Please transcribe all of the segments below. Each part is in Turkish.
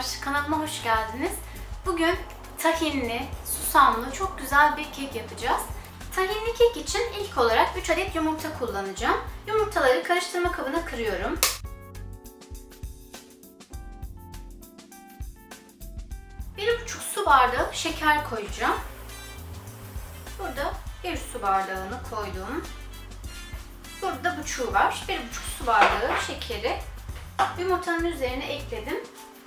Merhabalar, kanalıma hoş geldiniz. Bugün tahinli, susamlı çok güzel bir kek yapacağız. Tahinli kek için ilk olarak 3 adet yumurta kullanacağım. Yumurtaları karıştırma kabına kırıyorum. Bir buçuk su bardağı şeker koyacağım. Burada bir su bardağını koydum. Burada buçuğu var. Bir buçuk su bardağı şekeri yumurtanın üzerine ekledim.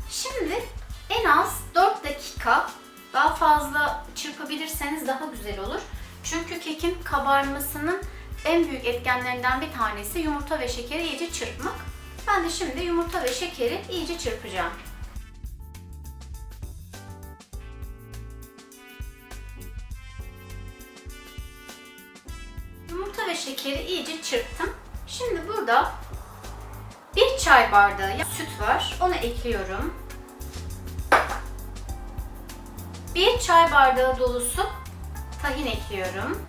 Şimdi en az 4 dakika daha fazla çırpabilirseniz daha güzel olur. Çünkü kekin kabarmasının en büyük etkenlerinden bir tanesi yumurta ve şekeri iyice çırpmak. Ben de şimdi yumurta ve şekeri iyice çırpacağım. Yumurta ve şekeri iyice çırptım. Şimdi burada çay bardağı süt var. Onu ekliyorum. Bir çay bardağı dolusu tahin ekliyorum.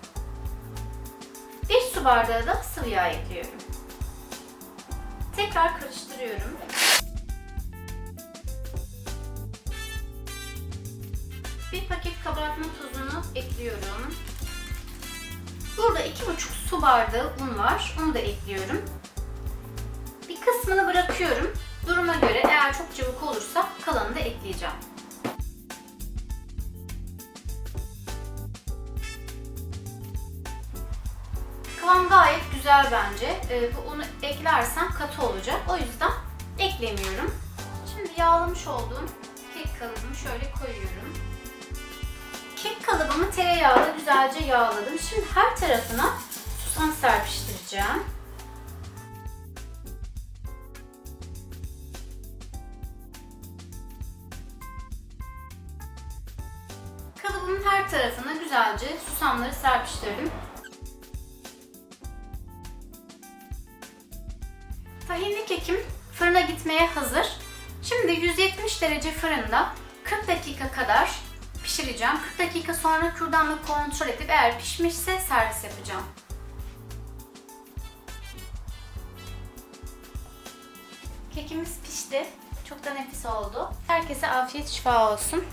Bir su bardağı da sıvı yağ ekliyorum. Tekrar karıştırıyorum. Bir paket kabartma tozunu ekliyorum. Burada iki buçuk su bardağı un var. Onu da ekliyorum. Kısmını bırakıyorum. Duruma göre eğer çok cıvık olursa kalanını da ekleyeceğim. Kıvam gayet güzel bence. Ee, bu unu eklersem katı olacak. O yüzden eklemiyorum. Şimdi yağlamış olduğum kek kalıbımı şöyle koyuyorum. Kek kalıbımı tereyağıyla güzelce yağladım. Şimdi her tarafına susam serpiştireceğim. Kalıbımın her tarafına güzelce susamları serpiştirdim. Tahinli kekim fırına gitmeye hazır. Şimdi 170 derece fırında 40 dakika kadar pişireceğim. 40 dakika sonra kürdanla kontrol edip eğer pişmişse servis yapacağım. Kekimiz pişti. Çok da nefis oldu. Herkese afiyet şifa olsun.